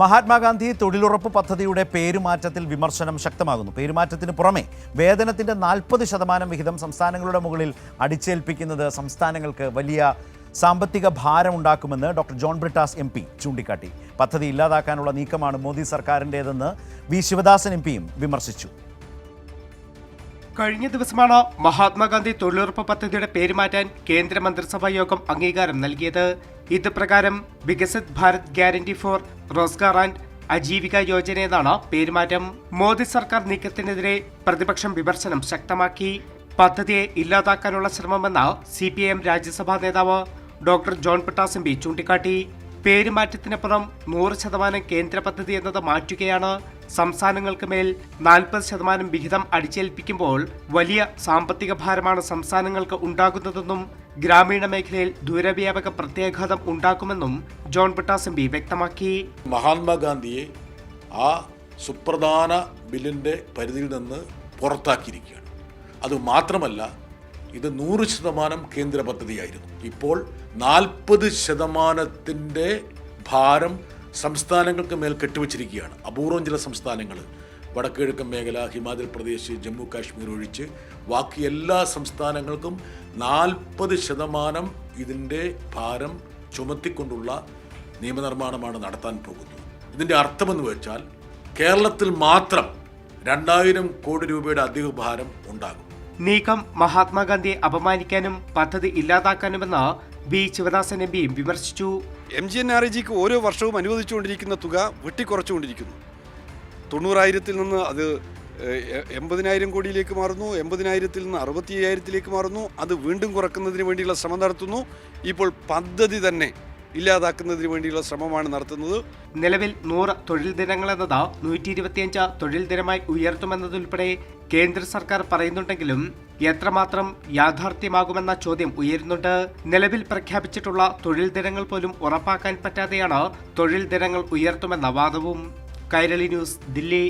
മഹാത്മാഗാന്ധി തൊഴിലുറപ്പ് പദ്ധതിയുടെ പേരുമാറ്റത്തിൽ വിമർശനം ശക്തമാകുന്നു. പേരുമാറ്റത്തിന് പുറമെ വേതനത്തിന്റെ നാൽപ്പത് ശതമാനം വിഹിതം സംസ്ഥാനങ്ങളുടെ മുകളിൽ അടിച്ചേൽപ്പിക്കുന്നത് സംസ്ഥാനങ്ങൾക്ക് വലിയ സാമ്പത്തിക ഭാരമുണ്ടാക്കുമെന്ന് doctor John Brittas M P ചൂണ്ടിക്കാട്ടി. പദ്ധതി ഇല്ലാതാക്കാനുള്ള നീക്കമാണ് മോദി സർക്കാരിന്റേതെന്ന് വി ശിവദാസൻ എം പിയും വിമർശിച്ചു. കഴിഞ്ഞ ദിവസമാണ് മഹാത്മാഗാന്ധി തൊഴിലുറപ്പ് പദ്ധതിയുടെ പേര് മാറ്റാൻ കേന്ദ്ര മന്ത്രിസഭാ യോഗം അംഗീകാരം നൽകിയത്. ഇത് പ്രകാരം Viksit Bharat guarantee for Rozgar and Ajeevika Yojana പേരുമാറ്റം. Modi സർക്കാർ നീക്കത്തിനെതിരെ പ്രതിപക്ഷം വിമർശനം ശക്തമാക്കി. പദ്ധതിയെ ഇല്ലാതാക്കാനുള്ള ശ്രമമെന്ന് സി പി എം രാജ്യസഭാ നേതാവ് doctor John Brittas M P ചൂണ്ടിക്കാട്ടി. പേരുമാറ്റത്തിനപ്പുറം നൂറ് ശതമാനം കേന്ദ്ര പദ്ധതി എന്നത് മാറ്റുകയാണ്. സംസ്ഥാനങ്ങൾക്ക് മേൽ നാൽപ്പത് ശതമാനം വിഹിതം അടിച്ചേൽപ്പിക്കുമ്പോൾ വലിയ സാമ്പത്തിക ഭാരമാണ് സംസ്ഥാനങ്ങൾക്ക് ഉണ്ടാകുന്നതെന്നും ഗ്രാമീണ മേഖലയിൽ ദൂരവ്യാപക പ്രത്യാഘാതം ഉണ്ടാക്കുമെന്നും ജോൺ പട്ടാസം പി വ്യക്തമാക്കി. മഹാത്മാഗാന്ധിയെ ആ സുപ്രധാന ബില്ലിന്റെ പരിധിയിൽ നിന്ന് പുറത്താക്കിയിരിക്കുകയാണ്. അതുമാത്രമല്ല ഇത് നൂറ് ശതമാനം കേന്ദ്ര പദ്ധതിയായിരുന്നു. ഇപ്പോൾ നാൽപ്പത് ശതമാനത്തിന്റെ ഭാരം സംസ്ഥാനങ്ങൾക്ക് മേൽ കെട്ടിവച്ചിരിക്കുകയാണ്. അപൂർവം ചില സംസ്ഥാനങ്ങൾ വടക്കുകിഴക്കൻ മേഖല ഹിമാചൽ പ്രദേശ് ജമ്മു കാശ്മീർ ഒഴിച്ച് ബാക്കി എല്ലാ സംസ്ഥാനങ്ങൾക്കും നാൽപ്പത് ശതമാനം ഇതിന്റെ ഭാരം ചുമത്തിക്കൊണ്ടുള്ള നിയമനിർമ്മാണമാണ് നടത്താൻ പോകുന്നത്. ഇതിന്റെ അർത്ഥമെന്ന് വെച്ചാൽ കേരളത്തിൽ മാത്രം രണ്ടായിരം കോടി രൂപയുടെ അധിക ഭാരം ഉണ്ടാകും. നീക്കം മഹാത്മാഗാന്ധിയെ അപമാനിക്കാനും പദ്ധതി ഇല്ലാതാക്കാനുമെന്ന് ബി ശിവദാസൻ എം പിയും വിമർശിച്ചു. എം ജി എൻ ആർ ജിക്ക് ഓരോ വർഷവും അനുവദിച്ചുകൊണ്ടിരിക്കുന്ന തുക വെട്ടിക്കുറച്ചുകൊണ്ടിരിക്കുന്നു. തൊണ്ണൂറായിരത്തിൽ നിന്ന് അത് എൺപതിനായിരം കോടിയിലേക്ക് മാറുന്നു എൺപതിനായിരത്തിൽ നിന്ന് അറുപത്തി അയ്യായിരത്തിലേക്ക് മാറുന്നു അത് വീണ്ടും കുറക്കുന്നതിന് വേണ്ടിയുള്ള ശ്രമം നടത്തുന്നു. ഇപ്പോൾ പദ്ധതി തന്നെ ഇല്ലാതാക്കുന്നതിന് വേണ്ടിയുള്ള ശ്രമമാണ് നടത്തുന്നത്. നിലവിൽ നൂറ് തൊഴിൽ ദിനങ്ങൾ എന്നത് നൂറ്റി ഇരുപത്തിയഞ്ച് തൊഴിൽ ദിനമായി ഉയർത്തുമെന്നതുൾപ്പെടെ കേന്ദ്ര സർക്കാർ പറയുന്നുണ്ടെങ്കിലും എത്രമാത്രം യാഥാർത്ഥ്യമാകുമെന്ന ചോദ്യം ഉയരുന്നുണ്ട്. നിലവിൽ പ്രഖ്യാപിച്ചിട്ടുള്ള തൊഴിൽ ദിനങ്ങൾ പോലും ഉറപ്പാക്കാൻ പറ്റാതെയാണ് തൊഴിൽ ദിനങ്ങൾ ഉയർത്തുമെന്ന വാദവും. കൈരളി ന്യൂസ് ദില്ലി.